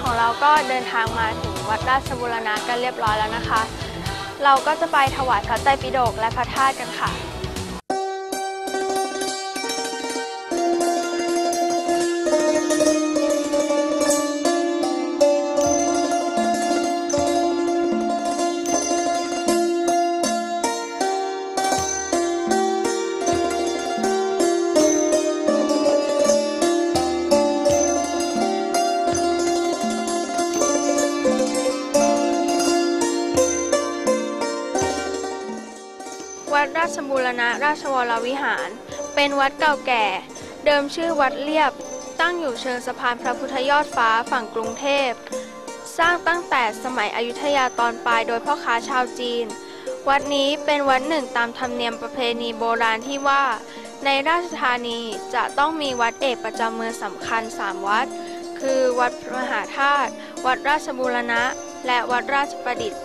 ของเราก็เดินทางมาถึงวัดราชบูรณะกันเรียบร้อยแล้วนะคะ เราก็จะไปถวายพระใจปิฎกและพระธาตุกันค่ะ วัดราชบูรณะราชวรวิหาร เป็นวัดเก่าแก่ เดิมชื่อวัดเลียบ ตั้งอยู่เชิงสะพานพระพุทธยอดฟ้าฝั่งกรุงเทพ สร้างตั้งแต่สมัยอยุธยาตอนปลายโดยพ่อค้าชาวจีน วัดนี้เป็นวัดหนึ่งตามธรรมเนียมประเพณีโบราณที่ว่า ในราชธานีจะต้องมีวัดเอกประจำเมืองสำคัญ 3 วัด คือวัดมหาธาตุ วัดราชบูรณะ และวัดราชประดิษฐ์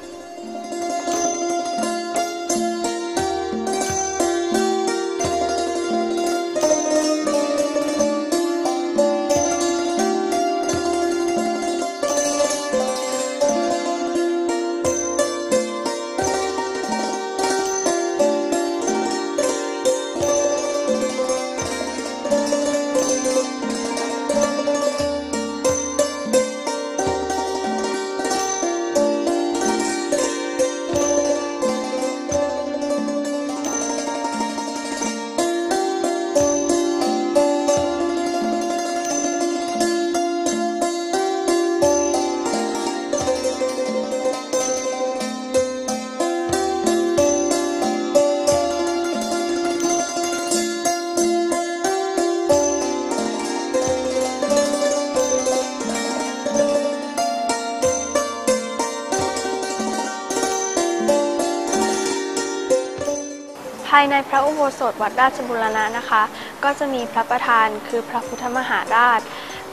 ายในพระอุโบสถวัดราชบุรณะนะคะ ก็จะมีพระประธานคือพระพุทธมหาราช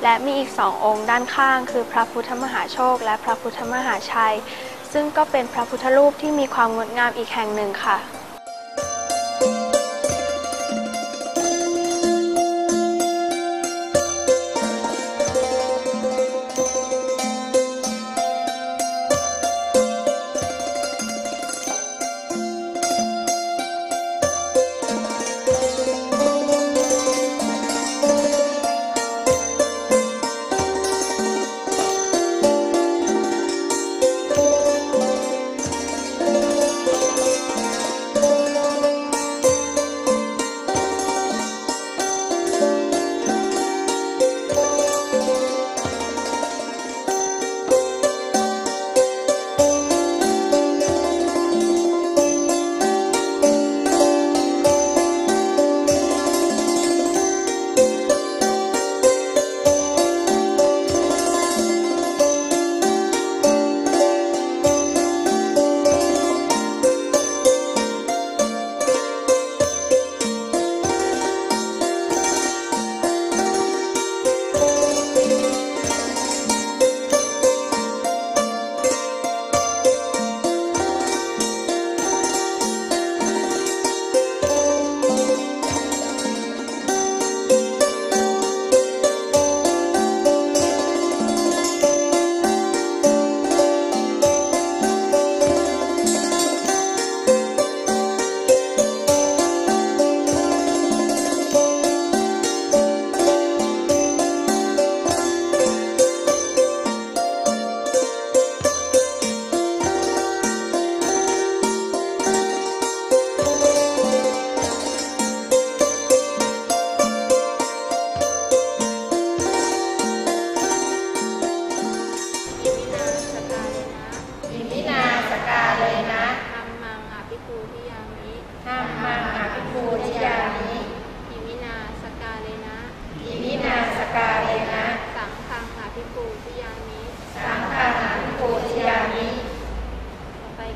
และมีอีกสององค์ด้านข้าง คือพระพุทธมหาโชค และพระพุทธมหาชัย ซึ่งก็เป็นพระพุทธรูปที่มีความงดงามอีกแห่งหนึ่งค่ะ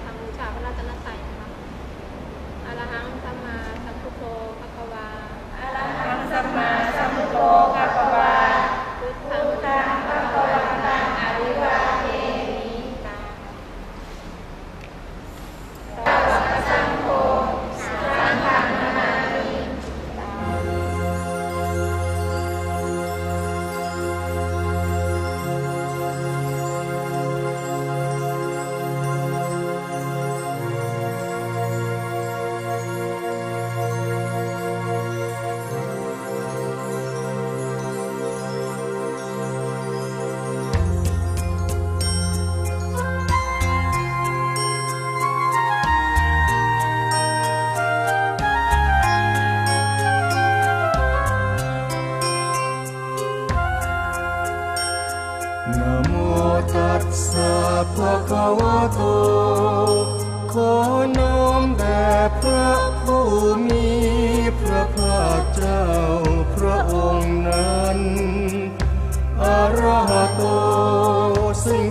คำบูชาพระรัตนตรัยนะคะอะระหังสัมมาสัมพุทโธภะคะวาอะระหังสัมมา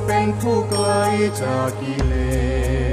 เป็นผู้ไกลจากกิเลส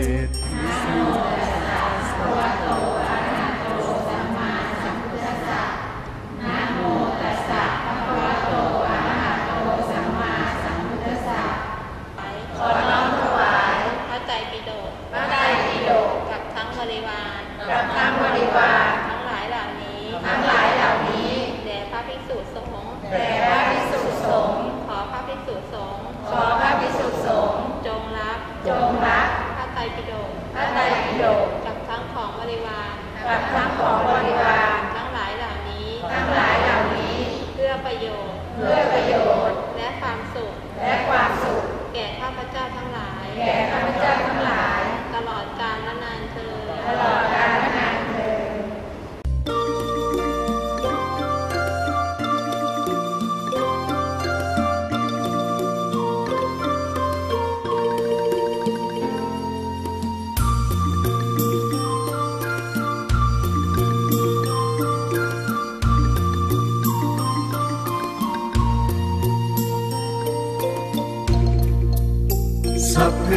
สัพเพ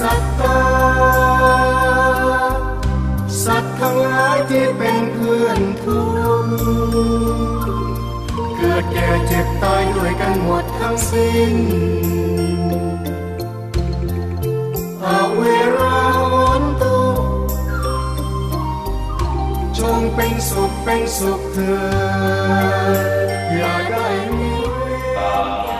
สัตตา สัตว์ทั้งหลายที่เป็นเพื่อนทุกเกิดแก่เจ็บตายด้วยกันหมดทั้งสิ้นอเวราหนตุจงเป็นสุขเป็นสุขเถิดอย่าได้มีเวร